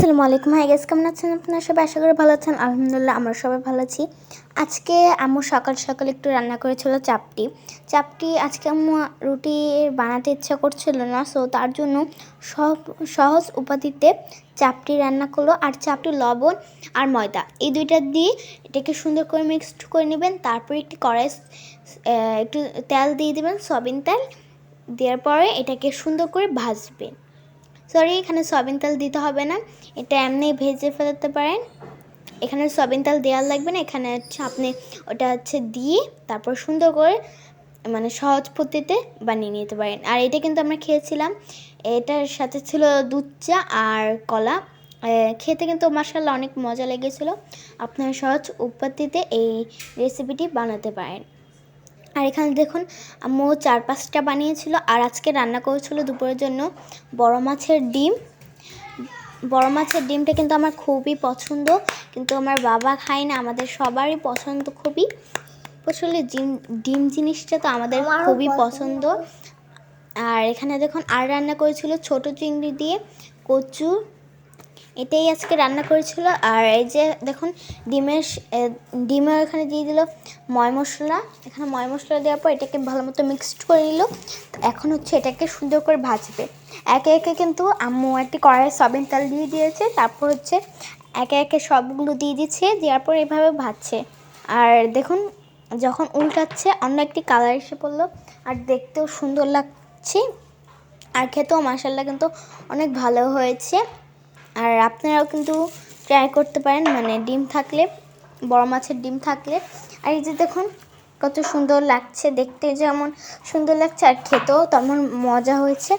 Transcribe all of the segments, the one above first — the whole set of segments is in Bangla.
আসসালামু আলাইকুম। হাই গেস কেমন আছেন আপনারা? সবাই আশা করি ভালো আছেন। আলহামদুলিল্লাহ, আমরা সবাই ভালো আছি। আজকে আম্মু সকাল সকাল একটু রান্না করেছিল চাপটি। চাপটি আজকে আম্মু রুটি বানাতে ইচ্ছা করছিল না সো তার জন্য সহজ উপাধিতে চাপটি রান্না করল, আর চাপটি লবণ আর ময়দা। এই দুইটা দিয়ে এটাকে সুন্দর করে মিক্সড করে নেবেন, তারপর একটি কড়াই একটু তেল দিয়ে দেবেন, সয়াবিন তেল। দেওয়ার পরে এটাকে সুন্দর করে ভাজবেন। সরি এখানে সয়াবিন তেল দিতে হবে না। এটা এমনি ভেজে ফেলতে পারেন। এখানে সয়াবিন তেল দেওয়ার লাগবে না। এখানে হচ্ছে আপনি ওটা হচ্ছে দিয়ে তারপর সুন্দর করে মানে সহজ পদ্ধতিতে বানিয়ে নিতে পারেন। আর এটা কিন্তু আমরা খেয়েছিলাম। এটার সাথে ছিল দুধ চা আর কলা। খেতে কিন্তু মাসাল্লাহ অনেক মজা লেগেছিলো। আপনারা সহজ পদ্ধতিতে এই রেসিপিটি বানাতে পারেন। আর এখানে দেখুন আম্মু চার পাঁচটা বানিয়েছিল আর আজকে রান্না করেছিল দুপুরের জন্য বড় মাছের ডিম। বড় মাছের ডিমটা কিন্তু আমার খুবই পছন্দ কিন্তু আমার বাবা খায় না আমাদের সবারই পছন্দ খুবই। আসলে ডিম ডিম জিনিসটা তো আমাদের খুবই পছন্দ। পছন্দ। আর এখানে দেখুন আর রান্না করেছিল ছোট চিংড়ি দিয়ে কচু এটাই আজকে রান্না করেছিল। আর এই যে দেখুন, ডিমের ডিমের এখানে দিয়ে দিল ময় মশলা। এখানে ময় মশলা দেওয়ার পর এটাকে ভালো মতো মিক্সড করে নিল। এখন হচ্ছে এটাকে সুন্দর করে ভাজবে। একে একে কিন্তু আম্মু একটি কড়াই সয়াবিন তেল দিয়ে দিয়েছে। তারপর হচ্ছে একে একে সবগুলো দিয়ে দিচ্ছে, দেওয়ার পর এভাবে ভাজছে। আর দেখুন, যখন উল্টাচ্ছে, অন্য একটি কালার এসে পড়ল। আর দেখতেও সুন্দর লাগছে। আর খেতেও মাসাল্লাহ কিন্তু অনেক ভালো হয়েছে। আর আপনারাও কিন্তু ট্রাই করতে পারেন মানে ডিম থাকলে, বড় মাছের ডিম থাকলে। আর এই যে দেখুন, কত সুন্দর লাগছে দেখতে, যেমন সুন্দর লাগছে আর খেতেও তেমন মজা হয়েছে।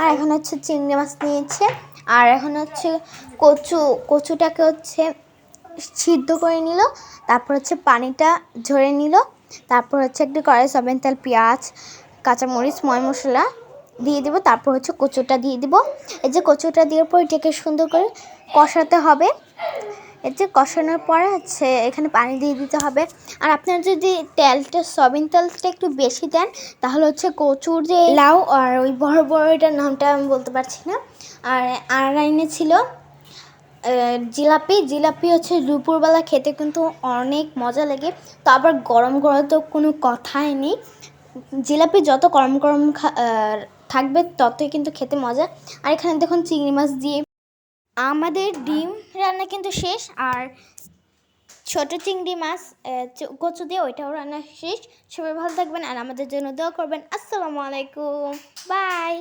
আর এখন হচ্ছে চিংড়ি মাছ নিয়েছে, আর এখন হচ্ছে কচু, কচুটাকে হচ্ছে সিদ্ধ করে নিল, তারপর হচ্ছে পানিটা ঝরে নিল, তারপর হচ্ছে একটু কড়াই সবেন তেল, পেঁয়াজ, কাঁচামরিচ, ময় মশলা দিয়ে দেবো, তারপর হচ্ছে কচুটা দিয়ে দিব। এই যে কচুটা দেওয়ার পর এটাকে সুন্দর করে কষাতে হবে। এই যে কষানোর পরে হচ্ছে এখানে পানি দিয়ে দিতে হবে। আর আপনারা যদি তেলটা, সয়াবিন তেলটা একটু বেশি দেন, তাহলে হচ্ছে কচুর যে লাউ আর ওই বড় বড় এটার নামটা আমি বলতে পারছি না। আর আর আইনে ছিল জিলাপি। জিলাপি হচ্ছে দুপুরবেলা খেতে কিন্তু অনেক মজা লাগে। তো আবার গরম গরম তো কোনো কথাই নেই। জিলাপি যত গরম গরম থাকবে, ততই কিন্তু খেতে মজা। আর এখানে দেখুন চিংড়ি মাছ দিয়ে আমাদের ডিম রান্না কিন্তু শেষ, আর ছোট চিংড়ি মাছ কচু দিয়ে ওইটাও রান্না শেষ। সবাই ভালো থাকবেন আর আমাদের জন্য দোয়া করবেন। আসসালামু আলাইকুম। বাই।